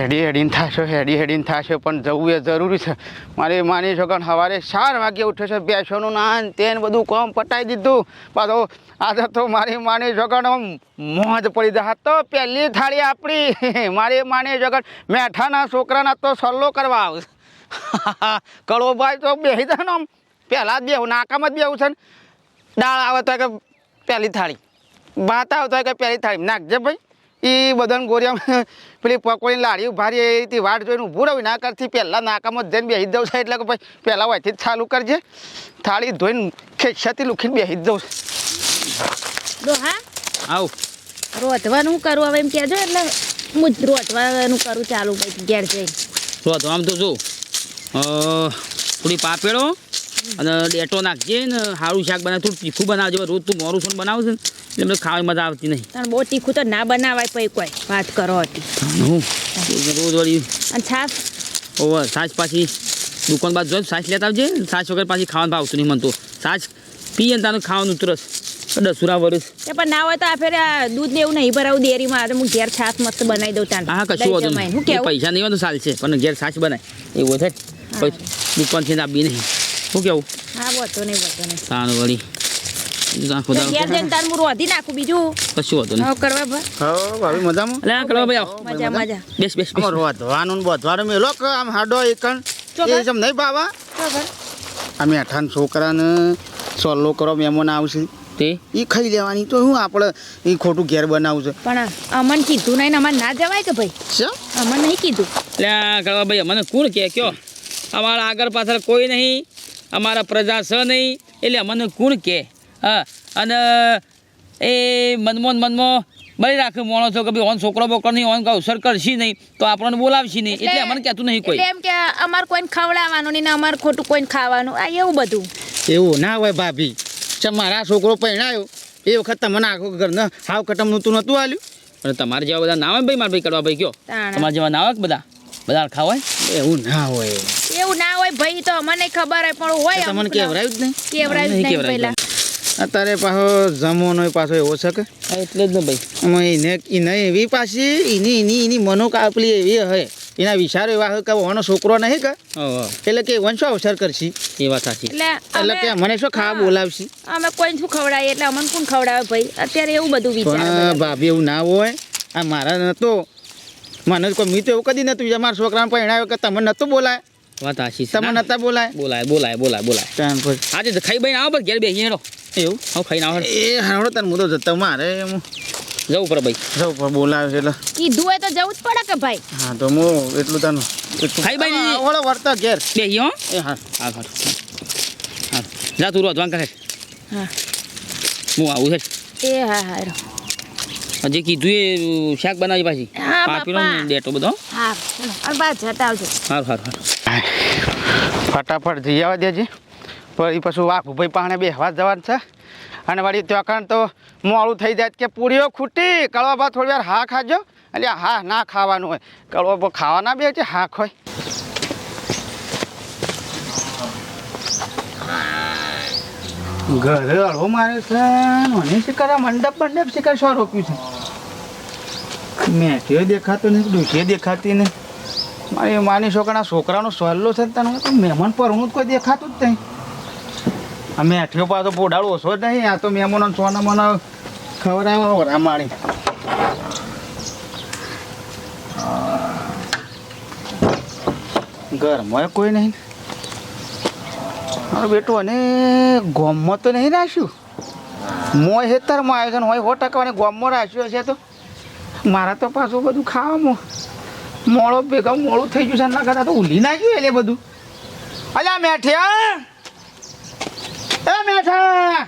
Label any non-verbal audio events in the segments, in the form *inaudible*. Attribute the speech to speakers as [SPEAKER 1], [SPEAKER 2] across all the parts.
[SPEAKER 1] હેડી હેડીને થશો, હેડી હેડીને થશે, પણ જવું એ જરૂરી છે. મારે માની ને સવારે ચાર વાગે ઉઠે છે બેસવાનું ના તેન બધું કામ પટાઈ દીધું. પાછો આજે તો મારી માની ને આમ મોજ પડી જાય. તો પહેલી થાળી આપણી. *laughs* મારી માની ને મેઠાના છોકરાના તો સલ્લો કરવા આવું *laughs* કળોભાઈ તો બેસી જાય ને આમ. પહેલાં જ બેહું, નાકામાં જ બેહું છે ને. દાળ આવે તો કે પહેલી થાળી. ભાત આવતો હોય કે પહેલી થાળી. નાખજે ભાઈ. એ બધાને ગોરિયામાં *laughs* પેલી પકોડીની લાડી ભારી એથી વાટ જોઈને ઊભું રહ્યું ના કરતી પહેલાં નાકામાં જઈને બેસી દઉં છે. એટલે કે ભાઈ પહેલાં વાંચી જ ચાલુ કરજે. થાળી ધોઈને ખેંચાતી લુખીને બેસી દઉં જવું છે.
[SPEAKER 2] દો હા?
[SPEAKER 1] આવું.
[SPEAKER 2] રોતવાનું કરું હવે એમ કહેજો એટલે હું જ રોતવાનું કરું ચાલુ પછી ઘેર જઈ
[SPEAKER 3] તો આમ તો જો થોડી પાપેડો અને ડેટો નાખજે ને સારું શાક બનાવ થોડું તીખું બનાવજો. રોજ તું મોરું છું બનાવું છે ને. એટલે મને ખાવાની મજા આવતી નહીં.
[SPEAKER 2] તને બહુ તીખું તો ના બનાવાય પછી કોઈ વાત કરો હતી.
[SPEAKER 3] રોજ વળી
[SPEAKER 2] અને છાસ
[SPEAKER 3] ઓવર છાસ પાછી દુકાન બાદ જોઈ છાસ લેતા આવજે છાસ વગર પાછી ખાવાનું ભાવતું નહીં મનતું છાસ પીએ ને તાનું ખાવાનું ઉતરસ. દસુરા વર્ષ
[SPEAKER 2] એ પણ ના હોય તો આ ફેર આ દૂધ ને એવું નહીં ભરાવું ડેરીમાં. હું ઘેર છાસ મસ્ત બનાવી દઉં તાન
[SPEAKER 3] હા કશું વાંધો
[SPEAKER 2] હું કેવું?
[SPEAKER 3] પૈસા નહીં હોય તો ચાલશે પણ ઘેર છાસ બનાય. એવું થાય દુકાન દુકાનથી આપી નહીં. શું કેવું?
[SPEAKER 2] હા વાંધો નહીં વાંધો નહીં.
[SPEAKER 3] તાનું વળી. બીજું તો આ
[SPEAKER 2] તો ઘેર
[SPEAKER 3] ખુદા
[SPEAKER 2] જઈને તાર હું રોધી નાખું બીજું.
[SPEAKER 3] કશું હતું નહીં.
[SPEAKER 2] કરવા ભા
[SPEAKER 1] હા ભાભી મજામાં?
[SPEAKER 3] અલે આ ભાઈ આવો.
[SPEAKER 2] મજા મજા.
[SPEAKER 3] બેસ બેસ બેસ.
[SPEAKER 1] આમાં રોધવાનું ને બોધવાનું મેલો કે આમ હાડો એકણ.
[SPEAKER 2] ચોગન.
[SPEAKER 1] એ જેમ નહીં બાવા આ મેઠાન છોકરાને સોલ્લો કરો મહેમાન આવશે.
[SPEAKER 3] તે?
[SPEAKER 1] એ ખાઈ લેવાની. તો હું આપણે એ ખોટું ઘેર બનાવું છે.
[SPEAKER 2] પણ અમન કીધું નહીં ને અમારે ના જવાય કે ભાઈ?
[SPEAKER 1] શું?
[SPEAKER 2] અમન નહીં કીધું.
[SPEAKER 3] એટલે કરવા ભાઈ મને કોણ કે કયો? અમારા આગળ પાછળ કોઈ નહીં. અમારા પ્રજા છે નહીં. એટલે અમને કોણ કે? હા અને એ મનમાં ને મનમાં બળી રાખે માણસો કે ભાઈ ઓન છોકરો બોકરો નહીં ઓન અવસર કરશી નહીં તો આપણને બોલાવશી નહીં. એટલે અમને કહેતું નહીં કોઈ.
[SPEAKER 2] એમ કે અમારે કોઈને ખવડાવવાનું નહીં અમારે ખોટું કોઈને ખાવાનું. આ એવું બધું.
[SPEAKER 1] એવું ના હોય ભાભી. ચમ મારા છોકરો પહેણાયો એ વખત તમને આખો ઘરને હાવ કટમનું તું નહોતું આલ્યું?
[SPEAKER 3] અને તમારે જેવા બધા ના હોય ભાઈ મારા ભાઈ કરવા ભાઈ કયો? તમારે જેવા ના હોય બધા? બધા ખા હોય?
[SPEAKER 1] એવું ના હોય.
[SPEAKER 2] એવું ના હોય ભાઈ તો અમને ખબર હોય પણ હોય
[SPEAKER 1] તમને કેવરાયું જ નહીં.
[SPEAKER 2] કેવરાયું જ
[SPEAKER 3] નહીં
[SPEAKER 2] પહેલા.
[SPEAKER 1] અત્યારે પાછો જમવાનો પાછો એવો છે કે.
[SPEAKER 3] હા, એટલે જ ને ભાઈ.
[SPEAKER 1] એને એને એવી પાછી એની એની એની મનોકાપલી એવી હોય એના વિચારો એવા હોય કે ઓનો છોકરો નહીં કે. એટલે કે વન શું અવસર કરશી.
[SPEAKER 3] એ વાત સાચી.
[SPEAKER 2] એટલે
[SPEAKER 1] એટલે કે મને શું ખાવા બોલાવશી?
[SPEAKER 2] અમે કોઈને શું ખવડાવીએ એટલે અમને કોણ ખવડાવે ભાઈ? અત્યારે એવું બધું વિચાર
[SPEAKER 1] ભાભી એવું ના હોય. આ મારા નતો. મને કોઈ મિત્ર એવું કદી નતું મારા છોકરાને પહેણાયો કે તમે નતું બોલાય.
[SPEAKER 3] વાત સાચી.
[SPEAKER 1] તમે નતા બોલાય.
[SPEAKER 3] બોલાય બોલાય બોલાય બોલાય. આજે તો ખાઈ બઈને આવો ઘેર બેસી હેડો
[SPEAKER 1] એવું?
[SPEAKER 3] હું ખાઈ ના.
[SPEAKER 1] એ હાવડો તને હું તો જતો મારે હું
[SPEAKER 3] જવું પડે ભાઈ.
[SPEAKER 1] જવું પડે બોલાવે છે એટલે.
[SPEAKER 2] કીધું હોય તો જવું જ પડે કે ભાઈ?
[SPEAKER 1] હા તો હું એટલું તાનું
[SPEAKER 3] ખાઈ ભાઈ
[SPEAKER 1] ઓળો વર્તા ઘેર.
[SPEAKER 3] બે હો
[SPEAKER 1] એ હા.
[SPEAKER 3] હા હા. હા. જા તું રોધવાન કરે
[SPEAKER 2] હા.
[SPEAKER 3] હું આવું છે.
[SPEAKER 2] એ હા હા રો.
[SPEAKER 3] હજી કીધું એ શાક બનાવી પાછી.
[SPEAKER 2] હા,
[SPEAKER 3] પાપીનો. ડેટો બધો
[SPEAKER 2] હા. અને બા જતા આવજો.
[SPEAKER 3] હા હા હા
[SPEAKER 1] ફટાફટ જઈ આવવા દેજે. પછી પછી વાઘુભાઈ પાણે બેહવા જવાનું છે. અને વળી ત્યાં તો મોડું થઈ જાય કે પૂરીઓ ખૂટી કળવા થોડી વાર હા ખાજો. એટલે હા ના ખાવાનું હોય. કળવા ખાવા ખાવાના બે છે, હા ખોય. ઘરે અળવો મારે છે મને શિકાર મંડપ મંડપ શિકાર શું રોપ્યું છે? મેઠીઓ દેખાતો નહીં ડૂસીએ દેખાતી નહીં મારી માની છોકરાના છોકરાનો સહેલો છે તને મહેમાન પરનું જ કોઈ દેખાતું જ નહીં. આ પા તો પોડાળો ઓછો જ નહીં, આ તો મહેમાનો સોના મને ખવડાવવા ઓરા માળી. ઘરમાં કોઈ નહીં. મારો બેટો અને ગોમમાં તો નહીં રાખ્યું. મોય હેતરમાં આવ્યો છે ને હોય સો ટકા અને ગોમમાં રાખ્યું હશે તો. મારા તો પાછું બધું ખાવામાં મોળો ભેગા મોળું થઈ ગયું છે ના કરતા તો ઉલી નાખ્યું એટલે બધું. અલ્યા, મેઠિયા! એ મેઠા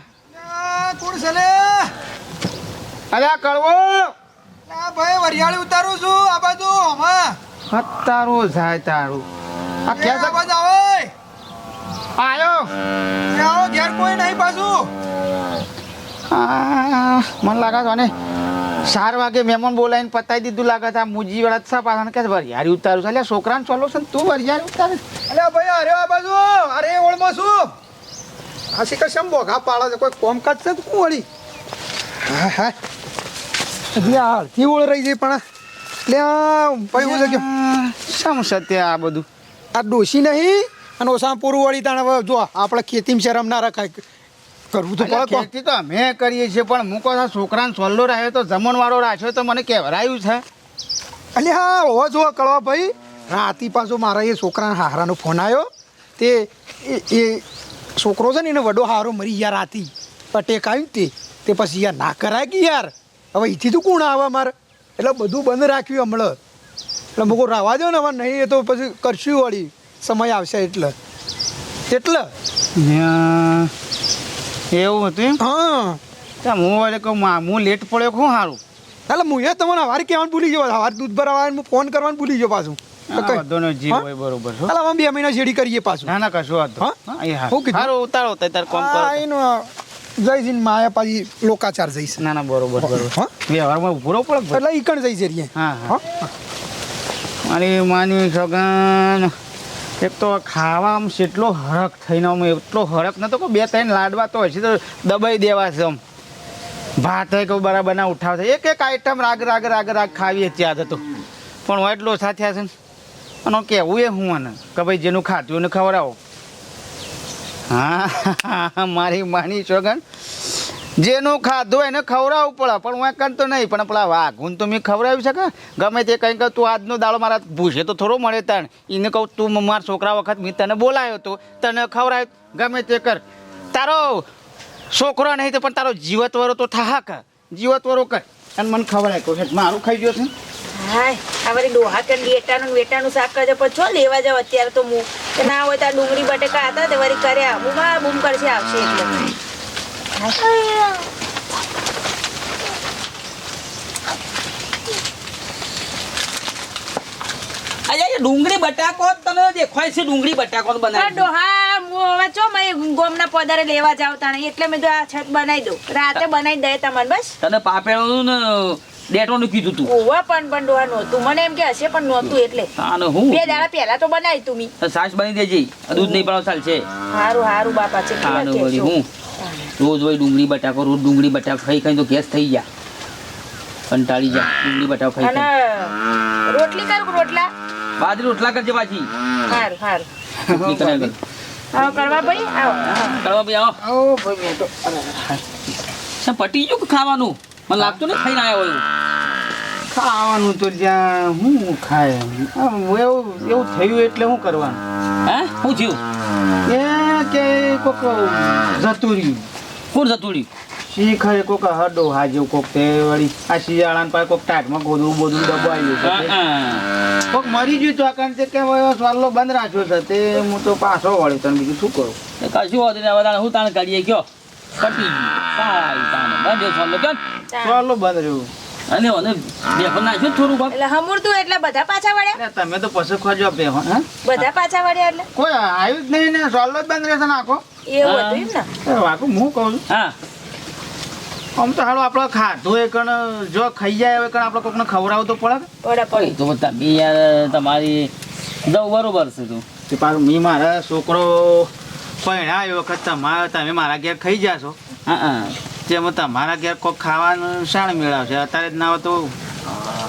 [SPEAKER 4] કોણ છે લે?
[SPEAKER 1] અરે
[SPEAKER 4] આ કડવો. ભાઈ વરિયાળી ઉતારું છું આ બાજુ હમણાં.
[SPEAKER 1] જાય તારું. આ ક્યાં
[SPEAKER 4] આ બાજુ આવે
[SPEAKER 1] આવ્યો
[SPEAKER 4] આવો ઘેર કોઈ નહીં પાછું.
[SPEAKER 1] આ, મને લાગે છે ચાર વાગે મહેમાન બોલાવીને પતાવી દીધું લાગે છે. આ મુજી વાળા સા પાછા. કે વરિયાળી ઉતારું છે. એટલે છોકરાને ચલો છે તું વરિયાળી ઉતારે.
[SPEAKER 4] અલ્યા ભાઈ અરે આ બાજુ અરે ઓળમાં છું આ શીખર શમ બોઘા પાડે છે કોઈ કોમકાજ છે તો વળી? હા હા. હજી આ અડધી ઓળ રહી ગઈ પણ એટલે ભાઈ હું છે કે
[SPEAKER 1] શમ સત્ય આ બધું?
[SPEAKER 4] આ ડોસી નહીં અને ઓસા પૂરું વળી તાણે હવે જો આપણે ખેતીમાં શરમ ના રખાય. કરવું તો પડે કો
[SPEAKER 1] ખેતી તો અમે કરીએ છીએ પણ મૂકો છોકરાને સોલ્લો રાખ્યો તો જમણવાળો રાખ્યો તો મને કહેવરાયું છે.
[SPEAKER 4] એટલે હા હોવા જો કળવા ભાઈ. રાતી પાછો મારા એ છોકરાના હારાનો ફોન આવ્યો. તે એ છોકરો છે ને એને વડો હારો મરી યાર રાતી. અટેક આવ્યું તે. તે પછી યાર ના કરાય કે યાર? હવે અહીંથી તો કોણ આવે મારે એટલે બધું બંધ રાખ્યું હમણાં. એટલે મૂકો રાવા દો ને હવે નહીં એ તો પછી કરશું વળી. સમય આવશે એટલે. એટલે?
[SPEAKER 1] એવું હતું
[SPEAKER 4] હા.
[SPEAKER 1] હું વળી કહું હું લેટ પડ્યો શું સારું
[SPEAKER 4] એટલે હું એ તમને હવારે કહેવાનું ભૂલી ગયો હવારે દૂધ ભરાવા હું ફોન કરવાનું ભૂલી ગયો પાછું.
[SPEAKER 1] બધાનો જીવ હોય બરોબર છો
[SPEAKER 4] એટલે બે મહિના શેડી કરીએ પાછું.
[SPEAKER 1] ના ના કશું વાંધો.
[SPEAKER 4] હા? કીધું?
[SPEAKER 1] ઉતારો તો તાર કોમ કરો.
[SPEAKER 4] એનો જઈશ માયા પાછી લોકાચાર જઈશ
[SPEAKER 1] ના ના બરોબર બરોબર.
[SPEAKER 4] હા?
[SPEAKER 1] વ્યવહારમાં ઊભો પડે.
[SPEAKER 4] એટલે ઈકણ જઈશ રે
[SPEAKER 1] હા હા. મારી માની સગન એક તો ખાવા આમ એટલો હરક થઈને આમ એટલો હરક નતો કે બે ત્રણ લાડવા તો હશે તો દબાઈ દેવા છે આમ. ભાત હોય કે બરાબર ના ઉઠાવશે એક એક આઈટમ રાગ રાગ રાગ રાગ ખાવીએ ત્યાં હતો પણ એટલો સાથે છે ને અને કહેવું એ હું અને? કે ભાઈ જેનું ખાતું એને ખવડાવો. હા, *laughs* મારી માની સગન જેનું ખાધું એને ખવડાવવું પડે, પણ હું કર તો નહીં, પણ પેલા વાઘુન તો મેં ખવડાવી શકે ગમે તે કંઈ કહું, તું આજનો દાડો મારા ભૂસે તો થોડો મળે તણ એને કહું, તું મારા છોકરા વખત મેં તને બોલાયો તો, તને ખવડાવ્યો ગમે તે કર. તારો છોકરો નહીં તો પણ તારો જીવતવરો તો થાક જીવતવરો કર. અને મને ખવડાય કહું મારું ખાઈ ગયો છે.
[SPEAKER 2] હાય આ વળી ડોહા કે લેટાનું ને વેટાનું શાક કરજો. પણ છો લેવા જાવ અત્યારે તો હું કે ના હોય તો આ ડુંગળી બટેકા હતા તે વળી કર્યા બૂમ આ બૂમ કરશે આવશે એટલે.
[SPEAKER 3] ડુંગળી બટાકો તમે દેખાય છે ડુંગળી બટાકો બનાવી
[SPEAKER 2] ડોહા હું હવે ચો મેં ગોમના પધારે લેવા જાવ તાણે. એટલે મેં તો આ છત બનાવી દઉં. રાતે બનાવી દે તમને બસ.
[SPEAKER 3] તને પાપેલું ને ડેટોનું કીધું તું.
[SPEAKER 2] ઓવા પણ પણ ડોહા નહોતું મને એમ કે હશે પણ નહોતું એટલે.
[SPEAKER 3] અને હું?
[SPEAKER 2] બે દાડા પહેલા તો બનાવી તું મી.
[SPEAKER 3] સાસ બની દેજે. દૂધ નહીં પડાવ ચાલશે
[SPEAKER 2] હારું હારું બાપા છે
[SPEAKER 3] તાને વળી હું? રોજ હોય ડુંગળી બટાકો રોજ ડુંગળી બટાકો ખાઈ ખાઈ તો ગેસ થઈ જા કંટાળી જા ડુંગળી બટાકો ખાઈ
[SPEAKER 2] અને રોટલી કરું રોટલા?
[SPEAKER 3] બાજરી રોટલા કરજે પાછી.
[SPEAKER 2] હારું હારું.
[SPEAKER 3] રોટલી કરે.
[SPEAKER 2] આવો કરવા ભાઈ આવો.
[SPEAKER 3] કરવા ભાઈ આવો.
[SPEAKER 1] આવો ભાઈ મેં તો
[SPEAKER 3] પટી ગયું કે ખાવાનું? મને લાગતું ને ખાઈને આવ્યો એવું.
[SPEAKER 1] ખાવાનું તો જ્યાં હું ખાય? એવું એવું થયું એટલે શું કરવાનું.
[SPEAKER 3] હે? શું થયું?
[SPEAKER 1] એ કે કોક જતું રહ્યું
[SPEAKER 3] કોણ જતું રહ્યું
[SPEAKER 1] શીખરે કોક હડો હાજ્યો કોક તે વળી આ શિયાળાને પાસે કોક ટાટમાં ગોદું બોદું.
[SPEAKER 3] હા, હા.
[SPEAKER 1] કોક મરી ગયું તો કારણ કે એવો બંધ રાખ્યો છે. તે હું તો પાછો વળ્યો તને બીજું શું કરું?
[SPEAKER 3] કશું હોતું હું તાણ કાઢીએ. ગયો. પટી ગયું. બંધ છો.
[SPEAKER 1] સ્વાલ્લો બંધ રહ્યું
[SPEAKER 3] અને મને બેફર નાખ્યું થોડું ભાગ
[SPEAKER 2] એટલે હમુરતું એટલે બધા પાછા વળ્યા?
[SPEAKER 1] તમે તો પછી ખોજો બે હા?
[SPEAKER 2] બધા પાછા વળ્યા એટલે?
[SPEAKER 1] કોઈ આવ્યું જ નહીં ને સ્વાલ્લો જ બંધ રહેશે નાખો
[SPEAKER 2] એવું હતું એમ ને?
[SPEAKER 1] વાકું હું કહું છું.
[SPEAKER 3] હા.
[SPEAKER 1] આમ તો હાલો આપણે ખાધું એ કણ જો ખાઈ જાય એ કણ આપણે કોકને ખવડાવવું તો પડે?
[SPEAKER 2] પડે પડે.
[SPEAKER 3] તો તમે યાર તમારી દવ બરોબર છે તું.
[SPEAKER 1] કે પાછું મેં મારા છોકરો પહેણા એ વખત તમારા તમે મારા ઘેર ખાઈ જાશો.
[SPEAKER 3] હા હા.
[SPEAKER 1] તેમાં તમારા ઘેર કોક ખાવાનું શાણ મેળવશે. અત્યારે જ ના હોય તો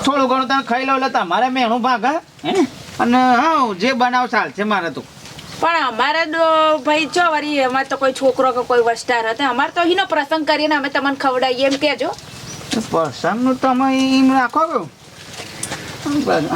[SPEAKER 1] થોડું ઘણું તમે ખાઈ લો એટલે તમારે મેણું ભાગ અને હા જે બનાવ ચાલશે મારે તો.
[SPEAKER 2] પણ અમારે તો ભાઈ છો વળી અમારે તો કોઈ છોકરો કે કોઈ વસ્તાર હતો. અમારે તો એનો પ્રસંગ કરીને અમે તમને ખવડાવીએ એમ કહેજો.
[SPEAKER 1] પ્રસંગનું તમે એમ રાખો.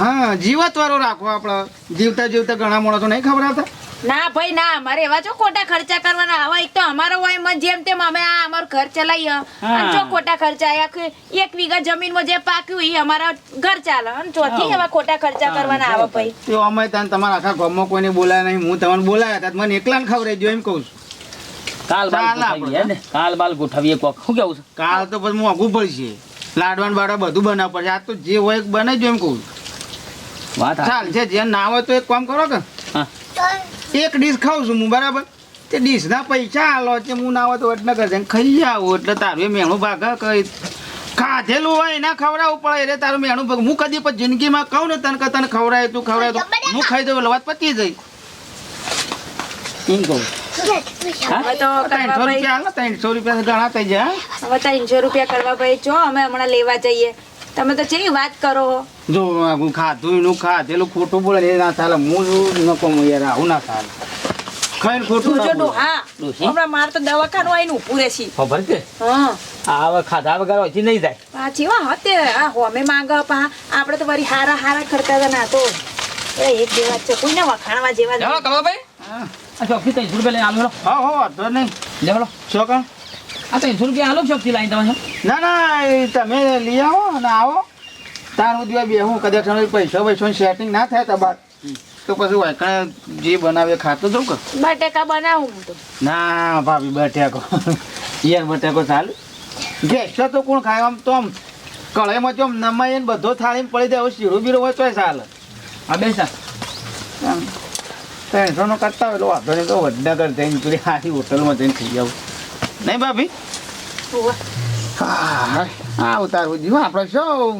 [SPEAKER 1] હા જીવત વાળો રાખો આપણે. જીવતા જીવતા ઘણા માણસો નહીં ખવડાવતા.
[SPEAKER 2] ના ભાઈ ના અમારે એવા જો ખોટા ખર્ચા કરવાના. આવા એક તો અમારો હોય મન જેમ તેમ અમે આ અમારું ઘર ચલાવીએ. અને જો ખોટા ખર્ચા આખું એક વીઘા જમીનમાં જે પાક્યું એ અમારા ઘર ચાલે. અને ચોથી એવા ખોટા ખર્ચા કરવાના આવે ભાઈ.
[SPEAKER 1] તો અમે તને તમારા આખા ગામમાં કોઈને બોલાયા નહીં. હું તમને બોલાયા હતા. મને એકલાને ખવડાવી દો એમ કહું છું.
[SPEAKER 3] કાલ બાલ ગોઠવીએ ને? કાલ બાલ ગોઠવીએ કોક. શું કેવું છે?
[SPEAKER 1] કાલ તો પછી મોંઘું પડશે. લાડવાન બાડવા બધું બનાવવું પડશે. આ તો જે હોય બને જો એમ કહું ચાલ છે જે ના હોય તો એક કામ કરો કે.
[SPEAKER 3] હા.
[SPEAKER 1] એક ડીશ ખાઉં છું હું બરાબર? તે ડીશના પૈસા આલો તે હું ના હોય તો વડનગર જઈને ખાઈ આવું એટલે તારું એ મેણું ભાગ કઈ ખાધેલું હોય ના ખવડાવવું પડે. એટલે તારું મેણું ભાગ હું કદી પણ જિંદગીમાં કહું ને તને કે તને ખવડાય તું ખવડાય તો હું ખાઈ દઉં એટલે વાત પતી જઈ
[SPEAKER 3] એમ કહું.
[SPEAKER 1] ત્રણસો રૂપિયા ઘણા થઈ જાય
[SPEAKER 2] હવે ત્રણસો રૂપિયા કરવા ભાઈ જો અમે હમણાં લેવા જઈએ. તમે તો કેવી વાત કરો?
[SPEAKER 1] જો હું ખાધું એનું ખાધેલું ખોટું બોલે એ ના ચાલે હું ન કહું યાર આવું ના ચાલે ખાઈને ખોટું
[SPEAKER 2] જો
[SPEAKER 1] તો હા.
[SPEAKER 2] ડોહા હમણાં મારે તો દવાખાનું આવીને ઊભું રહેશે.
[SPEAKER 3] ખબર છે?
[SPEAKER 2] હા.
[SPEAKER 3] આવા ખાધા વગર હોયથી નહીં જાય.
[SPEAKER 2] પાછી વા હતે આ હોમે માંગ પા આપણે તો વળી હારા હારા કરતા હતા ના તો. એ એક જેવા છે છે કોઈને વખાણવા જેવા જ
[SPEAKER 3] લેવડો ભાઈ?
[SPEAKER 1] હા.
[SPEAKER 3] આ ચોકથી તઈ રૂપિયા લઈને આલો
[SPEAKER 1] હા હો વાંધો નહીં.
[SPEAKER 3] લેવડો
[SPEAKER 1] શું કહો
[SPEAKER 3] આ ત્રણસો રૂપિયા આલો શોખથી લાવી તમે?
[SPEAKER 1] ના ના તમે લઈ આવો અને આવો. તાર સુધી બે હું કદાચ પૈસા પૈસા સેટિંગ ના થાય તો બાદ તો પછી વાયકણ જે બનાવે ખાતું જવું કે?
[SPEAKER 2] બટેકા બનાવું તો.
[SPEAKER 1] ના ભાભી બટેકો. યાર બટેકો ચાલે. ગેસ તો કોણ ખાય? આમ તો આમ કળાઈમાં જો નમાઈ નમાય ને બધો થાળીને પડી જાય શીરો બીરો હોય તોય ચાલે.
[SPEAKER 3] હા બેસા
[SPEAKER 1] ત્રણસો નો કરતા હોય એટલે વાંધો નહીં તો વડનગર જઈને પેલી સારી હોટલમાં જઈને ખાઈ આવું. નહીં ભાભી? હા ઉતારવું જીવ આપણે શું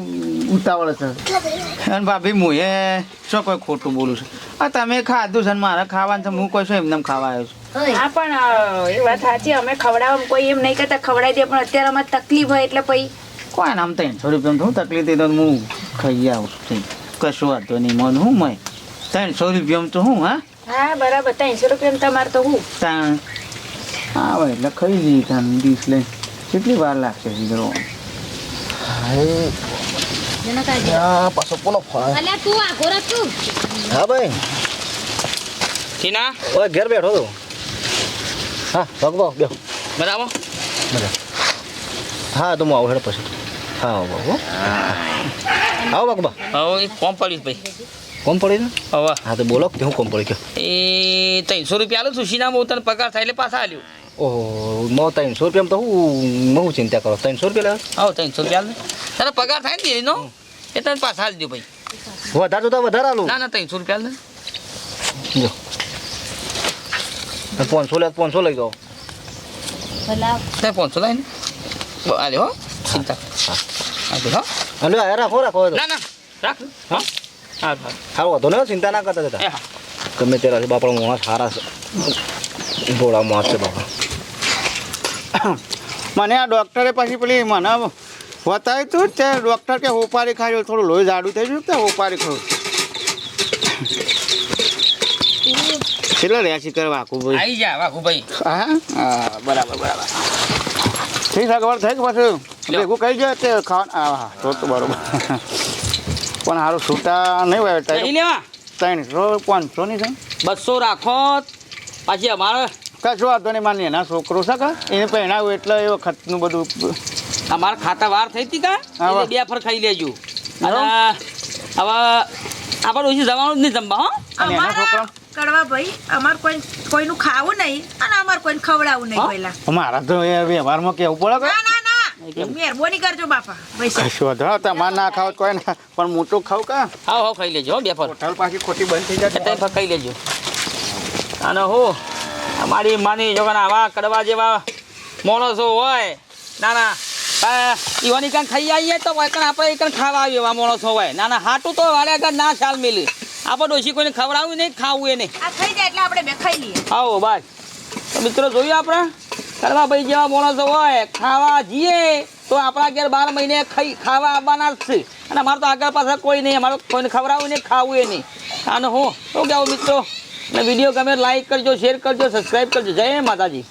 [SPEAKER 1] ઉતાવળ છે. અને ભાભી હું એ શું કોઈ ખોટું બોલું છું? આ તમે ખાધું છે ને મારે ખાવાનું છે હું કોઈ શું એમને એમ ખાવા આવ્યો છું?
[SPEAKER 2] હા પણ એ વાત સાચી. અમે ખવડાવવા કોઈ એમ નહીં કરતા ખવડાવી દે પણ અત્યારે અમારે તકલીફ હોય એટલે પછી.
[SPEAKER 1] કોઈ નામ ત્રણસો રૂપિયામાં હું તકલીફ થઈ તો હું ખાઈ આવું છું કશું વાંધો નહીં મન હું મય ત્રણસો રૂપિયામાં તો હું હા?
[SPEAKER 2] હા બરાબર. ત્રણસો રૂપિયા તમારે તો હું.
[SPEAKER 1] તાણ આવે એટલે ખાઈ લઈએ તાન ડીશ લઈને. કેટલી વાર લાગશે દીકરો
[SPEAKER 4] પાછો પોલો ફોન
[SPEAKER 5] તું
[SPEAKER 4] હા ભાઈ.
[SPEAKER 3] ટીના?
[SPEAKER 4] ઓય ઘેર બેઠો તો હા ભગવો બેહો.
[SPEAKER 3] બરાબર?
[SPEAKER 4] હા તો હું આવું હેડ પછી. હા આવો બાબુ આવો બાબા
[SPEAKER 3] હવે એ કોમ પડ્યું ભાઈ.
[SPEAKER 4] કોમ પડી ને
[SPEAKER 3] હવે.
[SPEAKER 4] હા તો બોલો કે હું કોમ પડી ગયો?
[SPEAKER 3] એ ત્રણસો રૂપિયા આલું છું સીના બહુ તને પગાર થાય એટલે પાછા આલ્યું.
[SPEAKER 4] ઓહો મો ત્રણસો રૂપિયામાં તો હું હું ચિંતા કરો ત્રણસો રૂપિયા લે
[SPEAKER 3] હા ત્રણસો રૂપિયા તારા પગાર થાય ને એનો એ તને પાછા આલજો ભાઈ.
[SPEAKER 4] વધારે જોતા વધારે આલું.
[SPEAKER 3] ના ના ત્રણસો રૂપિયા લે ને
[SPEAKER 4] જો પાંચસો લે પાંચસો લઈ
[SPEAKER 5] દો
[SPEAKER 3] તમે પાંચસો લાવીને આલે હો ચિંતા. આલ્યો હો.
[SPEAKER 4] અને આ રાખો રાખો તો.
[SPEAKER 3] ના ના રાખ. હા? હા હા
[SPEAKER 4] વધો ને ચિંતા ના કરતા
[SPEAKER 3] હતા
[SPEAKER 4] ગમે ત્યારે બાપડા બાપા મોણા સારા છે. ભોળા મોણા છે બાપા
[SPEAKER 1] મને આ ડૉક્ટરે પછી પેલી મને બતાવ્યું હતું તે ડૉક્ટર કે હોપારી ખાજો થોડું લોહી જાડું થઈ ગયું કે હોપારી ખાયું કેટલા રહ્યા કરવા આખું ભાઈ
[SPEAKER 3] આવી જા વાઘુભાઈ.
[SPEAKER 1] હા? હા બરાબર બરાબર. ઠીક સગવડ થઈ કે પાછું? ભેગું કહી જાય તે ખાવા હા તો તો બરાબર. પણ સારું છૂટા નહીં હોય ત્રણ પાંચસો ની છે
[SPEAKER 3] બસો રાખો. પાછી અમારે
[SPEAKER 1] કશું વાંધો નહીં માની એના છોકરો છે કા? એને પહેણાવ્યું એટલે એ વખતનું બધું
[SPEAKER 3] અમારા ખાતા વાર થઈ હતી કા?
[SPEAKER 1] હા,
[SPEAKER 3] બે ફર ખાઈ લેજો. હવે આપણે ઓછી જવાનું જ નહીં જમવા હો?
[SPEAKER 1] એના
[SPEAKER 2] અમારા
[SPEAKER 1] છોકરા?
[SPEAKER 2] કડવા ભાઈ અમારે કોઈ કોઈનું ખાવું નહીં અને અમારે કોઈને ખવડાવવું નહીં
[SPEAKER 3] હા?
[SPEAKER 2] પહેલા.
[SPEAKER 1] મારા તો એ વ્યવહારમાં કેવું પડે
[SPEAKER 2] ના ના ના. મહેરબાની કરજો બાપા
[SPEAKER 1] કશો વાંધો તમારે ના ખાવ કોઈ ના પણ મોટું ખાવ કા?
[SPEAKER 3] હાવ હાવ ખાઈ લેજો હો બે ફર.
[SPEAKER 1] હોટલ પાછી ખોટી બંધ થઈ જાય
[SPEAKER 3] ખાઈ લેજો. અને હો અમારી માની જો કે આવા કડવા જેવા માણસો હોય. ના ના. ઈવાની કાંઈ ખાઈ આવીએ તો કાંઈ આપણે એકણ ખાવા આવીએ એવા માણસો હોય. ના ના હાટું તો વાળે આગળ ના ખ્યાલ મેલી. આપણે ડોશી કોઈને ખવડાવું નહીં ખાવું એ નહીં.
[SPEAKER 2] જાય એટલે આપણે ખાઈ લઈએ.
[SPEAKER 3] આવો તો મિત્રો જોયું આપણે? કરવા ભાઈ જેવા માણસો હોય ખાવા જઈએ તો આપણા ઘેર બાર મહિને ખાઈ ખાવા આવવાના જ છે. અને અમારે તો આગળ પાછળ કોઈ નહીં અમારે કોઈને ખવડાવ્યું નહીં ખાવું એ નહીં. અને હું શું કહેવું મિત્રો? અને વીડિયો ગમે લાઈક કરજો શેર કરજો સબસ્ક્રાઈબ કરજો. જય માતાજી.